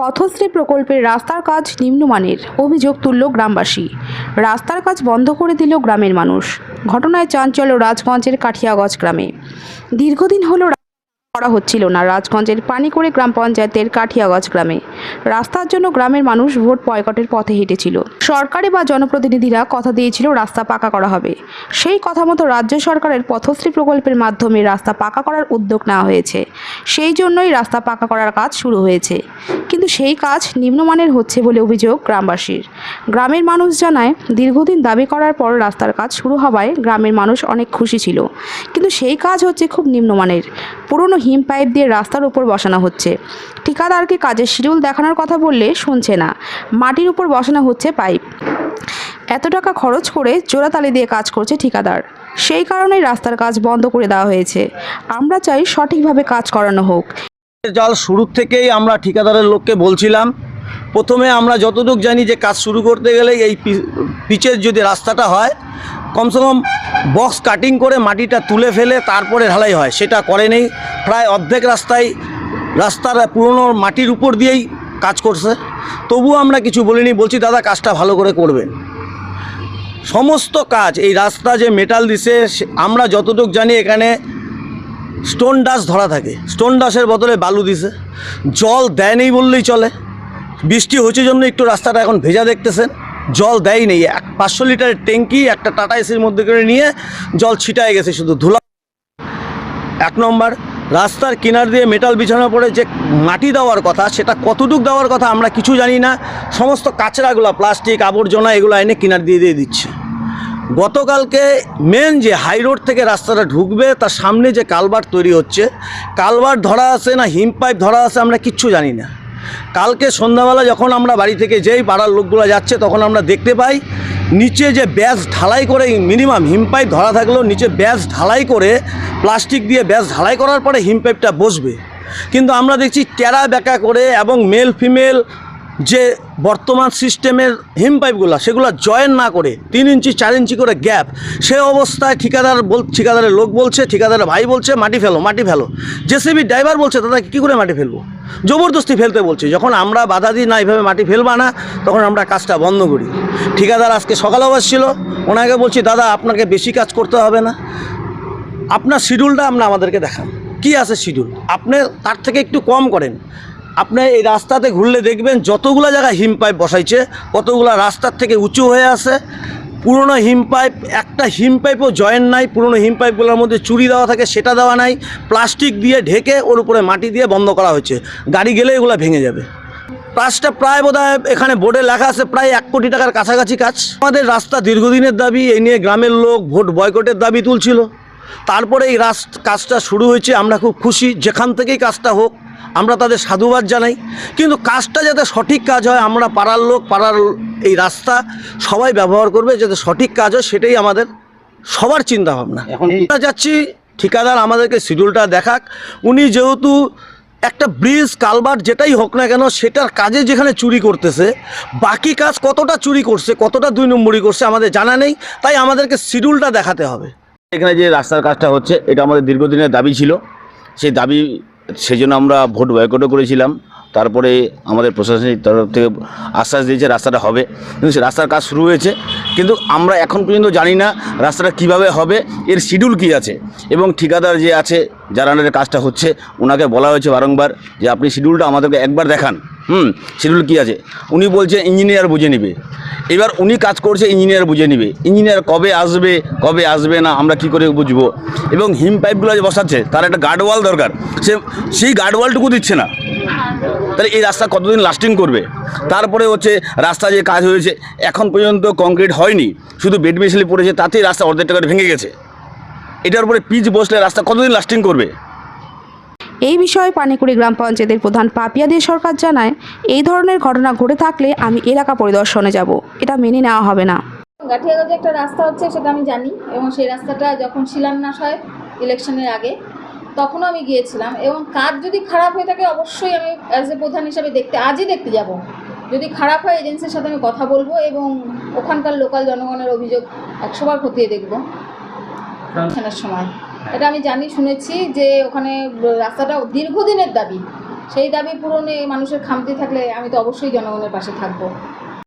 পথশ্রী প্রকল্পের রাস্তার কাজ নিম্নমানের, অভিযোগ তুলল গ্রামবাসী। রাস্তার কাজ বন্ধ করে দিল গ্রামের মানুষ। ঘটনায় চাঞ্চল্য রাজগঞ্জের কাঠিয়াগঞ্জ গ্রামে। দীর্ঘদিন হলো করা হচ্ছিল না রাজগঞ্জের পানিকড়ে গ্রাম পঞ্চায়েতের কাঠিয়াগঞ্জ গ্রামে। রাস্তার জন্য গ্রামের মানুষ ভোট বয়কটের পথে হেঁটেছিল। সরকারি বা জনপ্রতিনিধিরা কথা দিয়েছিল রাস্তা পাকা করা হবে। সেই কথা মতো রাজ্য সরকারের পথশ্রী প্রকল্পের মাধ্যমে রাস্তা পাকা করার উদ্যোগ নেওয়া হয়েছে। সেই জন্যই রাস্তা পাকা করার কাজ শুরু হয়েছে। সেই কাজ নিম্নমানের হচ্ছে বলে অভিযোগ গ্রামবাসীর। গ্রামের মানুষ জানায়, দীর্ঘদিন দাবি করার পর রাস্তার কাজ শুরু হওয়ায় গ্রামের মানুষ অনেক খুশি ছিল। কিন্তু সেই কাজ হচ্ছে খুব নিম্নমানের। পুরনো হিম পাইপ দিয়ে রাস্তার উপর বসানো হচ্ছে। ঠিকাদারকে কাজের শিডিউল দেখানোর কথা বললে শুনছে না। মাটির উপর বসানো হচ্ছে পাইপ। এত টাকা খরচ করে জোড়াতালি দিয়ে কাজ করছে ঠিকাদার। সেই কারণেই রাস্তার কাজ বন্ধ করে দেওয়া হয়েছে। আমরা চাই সঠিকভাবে কাজ করানো হোক। জল শুরুর থেকেই আমরা ঠিকাদারের লোককে বলছিলাম। প্রথমে আমরা যতটুকু জানি যে কাজ শুরু করতে গেলে এই পিচের যদি রাস্তাটা হয়, কমসে কম বক্স কাটিং করে মাটিটা তুলে ফেলে তারপরে ঢালাই হয়, সেটা করেনি প্রায় অর্ধেক রাস্তায়, রাস্তার পুরনো মাটির উপর দিয়েই কাজ করছে। তবুও আমরা কিছু বলিনি, বলছি, দাদা, কাজটা ভালো করে করবেন। সমস্ত কাজ, এই রাস্তা যে মেটাল দিছে আমরা যতটুকু জানি এখানে স্টোন ডাস ধরা থাকে। স্টোন ডাস্টের বদলে বালু দিছে। জল দেয়নি বললেই চলে। বৃষ্টি হচ্ছে জন্য একটু রাস্তাটা এখন ভেজা দেখতেছেন। জল দেয় নেই এক পাঁচশো লিটারের ট্যাঙ্কি একটা টাটা এসির মধ্যে করে নিয়ে জল ছিটায় গেছে শুধু ধুলা। এক নম্বর, রাস্তার কিনার দিয়ে মেটাল বিছানোর পরে যে মাটি দেওয়ার কথা, সেটা কতটুক দেওয়ার কথা আমরা কিছু জানি না। সমস্ত কাঁচড়াগুলো প্লাস্টিক, আবর্জনা, এগুলো এনে কিনার দিয়ে দিয়ে দিচ্ছে। গতকালকে মেন যে হাই রোড থেকে রাস্তাটা ঢুকবে, তার সামনে যে কালভার্ট তৈরি হচ্ছে কালভার্ট ধরা আছে না, হিম পাইপ ধরা আছে আমরা কিচ্ছু জানি না। কালকে সন্ধ্যাবেলা যখন আমরা বাড়ি থেকে যেই পাড়ার লোকগুলো যাচ্ছে, তখন আমরা দেখতে পাই, নিচে যে ব্যাস ঢালাই করে মিনিমাম হিম পাইপ ধরা থাকলেও নিচে ব্যাস ঢালাই করে প্লাস্টিক দিয়ে ব্যাস ঢালাই করার পরে হিম পাইপটা বসবে। কিন্তু আমরা দেখছি টেরা বেঁকা করে এবং মেল ফিমেল যে বর্তমান সিস্টেমের হিম পাইপগুলো, সেগুলো জয়েন না করে, তিন ইঞ্চি, চার ইঞ্চি করে গ্যাপ, সে অবস্থায় ঠিকাদার বল, ঠিকাদারের লোক বলছে, ঠিকাদারের ভাই বলছে, মাটি ফেলো মাটি ফেলো। জেসিবি ড্রাইভার বলছে, দাদা, কী করে মাটি ফেলব? জবরদস্তি ফেলতে বলছে, যখন আমরা বাধা দিই না, এইভাবে মাটি ফেলবা না, তখন আমরা কাজটা বন্ধ করি। ঠিকাদার আজকে সকালেও আসছিল ওনাকে বলছি, দাদা, আপনাকে বেশি কাজ করতে হবে না। আপনার শিডিউলটা আপনি আমাদেরকে দেখান। কি আছে শিডিউল আপনি তার থেকে একটু কম করেন। আপনি এই রাস্তাতে ঘুরলে দেখবেন যতগুলো জায়গায় হিম পাইপ বসাইছে, কতগুলো রাস্তার থেকে উঁচু হয়ে আছে। পুরনো হিম পাইপ, একটা হিম পাইপও জয়েন নাই, পুরনো হিম পাইপগুলোর মধ্যে চুরি দেওয়া থাকে, সেটা দেওয়া নাই। প্লাস্টিক দিয়ে ঢেকে ওর উপরে মাটি দিয়ে বন্ধ করা হয়েছে। গাড়ি গেলে এগুলো ভেঙে যাবে। কাজটা প্রায় বোধ এখানে বোর্ডে লেখা আছে, প্রায় এক কোটি টাকার কাছাকাছি কাজ। আমাদের রাস্তা দীর্ঘদিনের দাবি এই নিয়ে গ্রামের লোক ভোট বয়কটের দাবি তুলছিল। তারপরে এই রাস্ত, কাজটা শুরু হয়েছে, আমরা খুব খুশি। যেখান থেকেই কাজটা হোক আমরা তাদের সাধুবাদ জানাই। কিন্তু কাজটা যাতে সঠিক কাজ হয় আমরা পাড়ার লোক পাড়ার এই রাস্তা সবাই ব্যবহার করবে যাতে সঠিক কাজ হয় সেটাই আমাদের সবার চিন্তা ভাবনা এখন আমরা যাচ্ছি ঠিকাদার আমাদেরকে শিডিউলটা দেখাক। উনি যেহেতু একটা ব্রিজ কালভার্ট যেটাই হোক না কেন সেটার কাজে যেখানে চুরি করতেছে বাকি কাজ কতটা চুরি করছে কতটা দুই নম্বরই করছে আমাদের জানা নেই। তাই আমাদেরকে শিডিউলটা দেখাতে হবে। এখানে যে রাস্তার কাজটা হচ্ছে এটা আমাদের দীর্ঘদিনের দাবি ছিল। সেই দাবি সেই জন্য আমরা ভোট বয়কটও করেছিলাম। তারপরে আমাদের প্রশাসনিক তরফ থেকে আশ্বাস দিয়েছে রাস্তাটা হবে। কিন্তু সে রাস্তার কাজ শুরু হয়েছে। কিন্তু আমরা এখন পর্যন্ত জানি না রাস্তাটা কীভাবে হবে, এর শিডিউল কী আছে? এবং ঠিকাদার যে আছে যার আন্ডারে কাজটা হচ্ছে ওনাকে বলা হয়েছে বারংবার যে আপনি শিডিউলটা আমাদেরকে একবার দেখান। হুম, শিডিউল কী আছে? উনি বলছে ইঞ্জিনিয়ার বুঝে নেবে। এবার উনি কাজ করছে ইঞ্জিনিয়ার বুঝে নেবে। ইঞ্জিনিয়ার কবে আসবে কবে আসবে না, আমরা কি করে বুঝব? এবং হিম পাইপগুলো যে বসাচ্ছে, তার একটা গার্ডওয়াল দরকার। সে, সেই গার্ডওয়ালটুকু দিচ্ছে না। তাহলে এই রাস্তা কতদিন লাস্টিং করবে? তারপরে হচ্ছে রাস্তা যে কাজ হয়েছে, এখন পর্যন্ত কংক্রিট হয়নি। শুধু বেড মেশিনে পড়েছে, তাতেই রাস্তা অর্ধেক টাকা ভেঙে গেছে। এটার উপরে পিচ বসলে রাস্তা কতদিন লাস্টিং করবে? এই বিষয়ে পানিকুড়ি গ্রাম পঞ্চায়েতের প্রধান পাপিয়া দে সরকার জানায় এই ধরনের ঘটনা ঘটে থাকলে আমি এলাকা পরিদর্শনে যাব। এটা মেনে নেওয়া হবে না। গাঠিয়াগঞ্জে একটা রাস্তা হচ্ছে সেটা আমি জানি। এবং সেই রাস্তাটা যখন শিলান্যাস হয় ইলেকশনের আগে তখনও আমি গিয়েছিলাম। এবং কাজ যদি খারাপ হয়ে থাকে অবশ্যই আমি অ্যাজ এ প্রধান হিসাবে দেখতে আজই দেখতে যাব। যদি খারাপ হয় এজেন্সির সাথে আমি কথা বলব এবং ওখানকার লোকাল জনগণের অভিযোগ একশোবার খতিয়ে দেখব। সময়। এটা আমি জানি, শুনেছি যে ওখানে রাস্তাটা দীর্ঘদিনের দাবি। সেই দাবি পূরণে মানুষের খামতি থাকলে আমি তো অবশ্যই জনগণের পাশে থাকব।